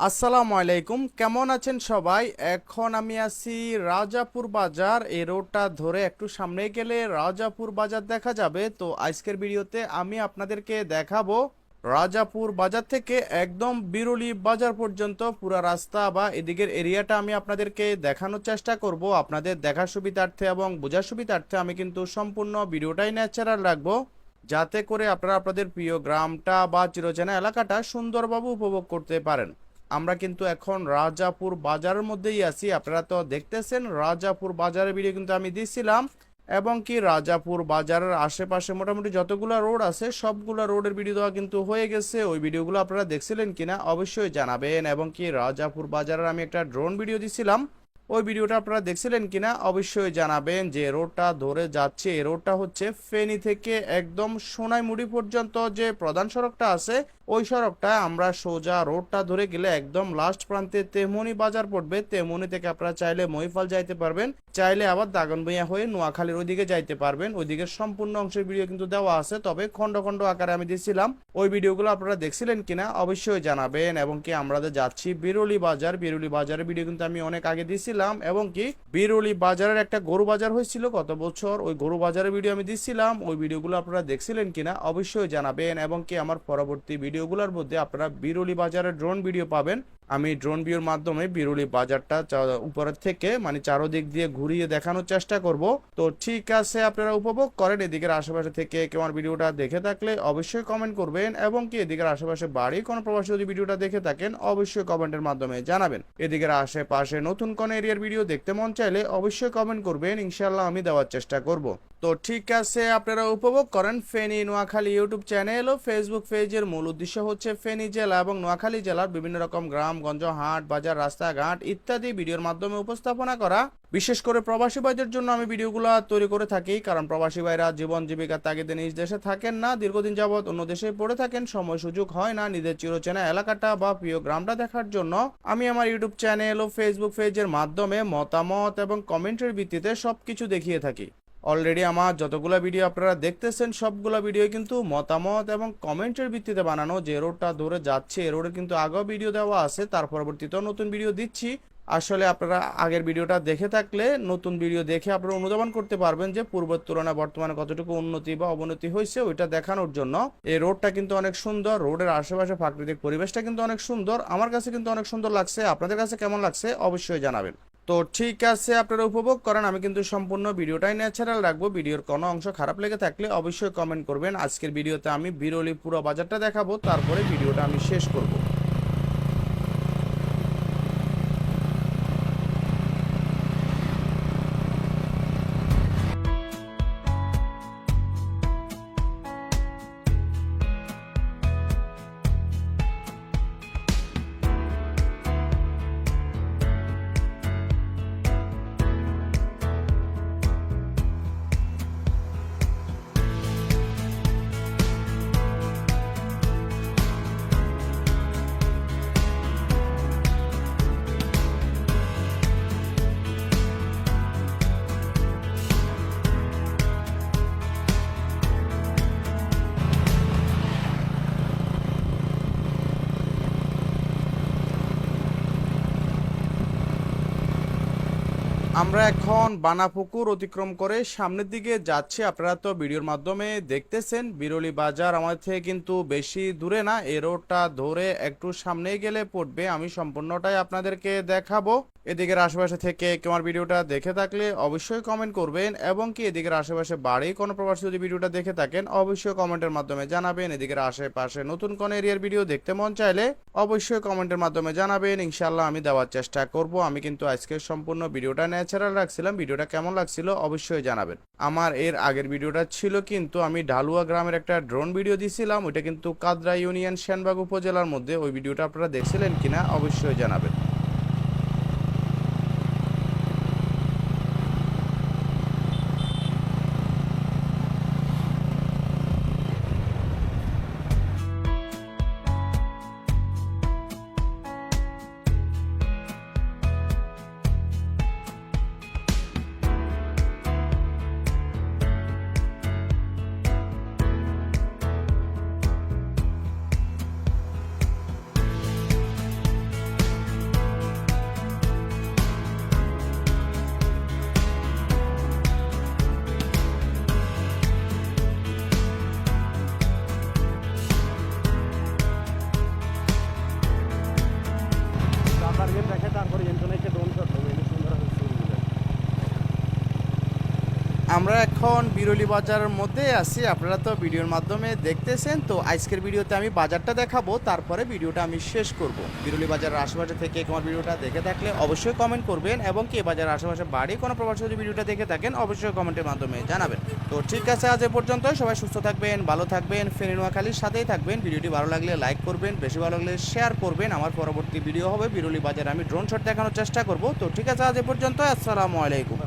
আসসালামু আলাইকুম, কেমন আছেন সবাই? এখন আমি আছি রাজাপুর বাজার। এই রোডটা ধরে একটু সামনে গেলে রাজাপুর বাজার দেখা যাবে। তো আজকের ভিডিওতে আমি আপনাদেরকে দেখাবো রাজাপুর বাজার থেকে একদম বিরুলি বাজার পর্যন্ত পুরা রাস্তা বা এদিকের এরিয়াটা আমি আপনাদেরকে দেখানোর চেষ্টা করব। আপনাদের দেখার সুবিধার্থে এবং বোঝার সুবিধার্থে আমি কিন্তু সম্পূর্ণ ভিডিওটাই ন্যাচারাল রাখব। যাতে করে আপনারা আপনাদের প্রিয় গ্রামটা বা চিরচেনা এলাকাটা সুন্দরভাবে উপভোগ করতে পারেন। আমরা কিন্তু এখন রাজাপুর বাজারের মধ্যেই আছি। আপনারা তো দেখতেছেন, রাজাপুর বাজারের ভিডিও কিন্তু আমি দিছিলাম এবং কি রাজাপুর বাজারের আশেপাশে মোটামুটি যতগুলো রোড আছে, সবগুলো রোডের ভিডিও দেওয়া কিন্তু হয়ে গেছে। ওই ভিডিওগুলো আপনারা দেখছিলেন কিনা অবশ্যই জানাবেন এবং কি রাজাপুর বাজারের আমি একটা ড্রোন ভিডিও দিছিলাম। ওই ভিডিওটা আপনারা দেখছিলেন কিনা অবশ্যই জানাবেন যে রোডটা ধরে যাচ্ছে। রোডটা হচ্ছে ফেনী থেকে একদম সোনাইমুড়ি পর্যন্ত যে প্রধান সড়কটা আছে, ওই সড়কটা আমরা সোজা রোডটা ধরে গেলে একদম লাস্ট প্রান্তে তেমনি বাজার পড়বে। তেমনি থেকে আপনারা চাইলে মহিফাল যাইতে পারবেন, চাইলে আবার দাগনভূঞা হয়ে নোয়াখালীর ওইদিকে যাইতে পারবেন। ওইদিকে সম্পূর্ণ অংশের ভিডিও কিন্তু দেওয়া আছে, তবে খন্ড খন্ড আকারে আমি দিয়েছিলাম ওই ভিডিওগুলো আপনারা দেখছিলেন কিনা অবশ্যই জানাবেন। এবং কি আমরা যাচ্ছি বিরুলি বাজার বিরুলি বাজারের ভিডিও কিন্তু আমি অনেক আগে দিয়েছিলাম এবং কি বিরুলি বাজারের একটা গরু বাজার হয়েছিল গত বছর। ওই গরু বাজারের ভিডিও আমি দিছিলাম। ওই ভিডিওগুলো আপনারা দেখছিলেন কিনা অবশ্যই জানাবেন এবং কি আমার পরবর্তী ভিডিওগুলোর মধ্যে আপনারা বিরুলি বাজারের ড্রোন ভিডিও পাবেন। আমি ড্রোন ভিউর মাধ্যমে বিরুলি বাজারটা উপরের থেকে মানে চারোদিক দিয়ে ঘুরিয়ে দেখানোর চেষ্টা করব। তো ঠিক আছে, আপনারা উপভোগ করেন এদিকের আশেপাশে থেকে কেউ আমার ভিডিওটা দেখে থাকলে অবশ্যই কমেন্ট করবেন এবং কি এদিকের আশেপাশে বাড়ি কোনো প্রবাসী যদি ভিডিওটা দেখে থাকেন, অবশ্যই কমেন্টের মাধ্যমে জানাবেন। এদিকের আশেপাশে নতুন কোনো কোন এরিয়ার ভিডিও দেখতে মন চাইলে অবশ্যই কমেন্ট করবেন। ইনশাল্লাহ আমি দেওয়ার চেষ্টা করব। তো ঠিক আছে, আপনারা উপভোগ করেন ফেনী নোয়াখালী ইউটিউব চ্যানেল ও ফেসবুক পেজের মূল উদ্দেশ্য হচ্ছে ফেনী জেলা এবং নোয়াখালী জেলার বিভিন্ন রকম গ্রামগঞ্জ, হাট, বাজার, রাস্তাঘাট ইত্যাদি ভিডিওর মাধ্যমে উপস্থাপনা করা। বিশেষ করে প্রবাসী ভাইদের জন্য আমি ভিডিওগুলো তৈরি করে থাকি, কারণ প্রবাসী ভাইরা জীবন জীবিকার তাগিদে নিজ দেশে থাকেন না, দীর্ঘদিন যাবৎ অন্য দেশে পড়ে থাকেন, সময় সুযোগ হয় না নিজের চিরচেনা এলাকাটা বা প্রিয় গ্রামটা দেখার জন্য। আমি আমার ইউটিউব চ্যানেল ও ফেসবুক পেজের মাধ্যমে মতামত এবং কমেন্টের ভিত্তিতে সবকিছু দেখিয়ে থাকি। অলরেডি আমার যতগুলো ভিডিও আপনারা দেখতেছেন, সবগুলো ভিডিও কিন্তু মতামত এবং কমেন্টের ভিত্তিতে বানানো। যে রোডটা ধরে যাচ্ছে, এ রোডে কিন্তু আগেও ভিডিও দেওয়া আছে, তার পরবর্তীতেও নতুন ভিডিও দিচ্ছি। আসলে আপনারা আগের ভিডিওটা দেখে থাকলে নতুন ভিডিও দেখে আপনারা অনুধাবন করতে পারবেন যে পূর্বের তুলনায় বর্তমানে কতটুকু উন্নতি বা অবনতি হয়েছে ওইটা দেখানোর জন্য। এই রোডটা কিন্তু অনেক সুন্দর রোডের আশেপাশে প্রাকৃতিক পরিবেশটা কিন্তু অনেক সুন্দর, আমার কাছে কিন্তু অনেক সুন্দর লাগছে। আপনাদের কাছে কেমন লাগছে? অবশ্যই জানাবেন। তো ঠিক আছে, আপনারা উপভোগ করেন। আমি কিন্তু সম্পূর্ণ ভিডিওটাই ন্যাচারাল রাখব। ভিডিওর কোনো অংশ খারাপ লেগে থাকলে অবশ্যই কমেন্ট করবেন। আজকের ভিডিওতে আমি বিরলি পুরো বাজারটা দেখাবো। তারপরে ভিডিওটা আমি শেষ করব। আমরা এখন বানাপুকুর অতিক্রম করে সামনের দিকে যাচ্ছি। আপনারা তো ভিডিওর মাধ্যমে দেখতেছেন, বিরলি বাজার আমাদের থেকে কিন্তু বেশি দূরে না এ রোডটা ধরে একটু সামনে গেলে পড়বে। আমি সম্পূর্ণটাই আপনাদেরকে দেখাবো। এদিকের আশেপাশে থেকে কেউ আমার ভিডিওটা দেখে থাকলে অবশ্যই কমেন্ট করবেন এবং কি এদিকের আশেপাশে বাড়ি কোনো প্রবাসী যদি ভিডিওটা দেখে থাকেন, অবশ্যই কমেন্টের মাধ্যমে জানাবেন। এদিকের আশেপাশে নতুন কোন এরিয়ার ভিডিও দেখতে মন চাইলে অবশ্যই কমেন্টের মাধ্যমে জানাবেন। ইনশাল্লাহ আমি দেওয়ার চেষ্টা করব। আমি কিন্তু আজকে সম্পূর্ণ ভিডিওটা ন্যাচারাল রাখছিলাম। ভিডিওটা কেমন লাগছিল অবশ্যই জানাবেন। আমার এর আগের ভিডিওটা ছিল কিন্তু আমি ঢালুয়া গ্রামের একটা ড্রোন ভিডিও দিছিলাম। ওইটা কিন্তু কাদরা ইউনিয়ন সেনবাগ উপজেলার মধ্যে। ওই ভিডিওটা আপনারা দেখছিলেন কিনা অবশ্যই জানাবেন। আমরা এখন বিরলি বাজারের মধ্যে আছি। আপনারা তো ভিডিওর মাধ্যমে দেখতেছেন। তো আজকের ভিডিওতে আমি বাজারটা দেখাবো। তারপরে ভিডিওটা আমি শেষ করব। বিরলি বাজারের আশেপাশে থেকে আমার ভিডিওটা দেখে থাকলে অবশ্যই কমেন্ট করবেন এবং কি বাজারের আশেপাশে বাড়ি কোনো প্রবাসী যদি ভিডিওটা দেখে থাকেন, অবশ্যই কমেন্টের মাধ্যমে জানাবেন। তো ঠিক আছে, আজ এ পর্যন্ত। সবাই সুস্থ থাকবেন, ভালো থাকবেন, ফেনী নোয়াখালীর সাথেই থাকবেন। ভিডিওটি ভালো লাগলে লাইক করবেন, বেশি ভালো লাগলে শেয়ার করবেন। আমার পরবর্তী ভিডিও হবে বিরলি বাজারে। আমি ড্রোন শট দেখানোর চেষ্টা করব। তো ঠিক আছে, আজ এ পর্যন্ত। আসসালামু আলাইকুম।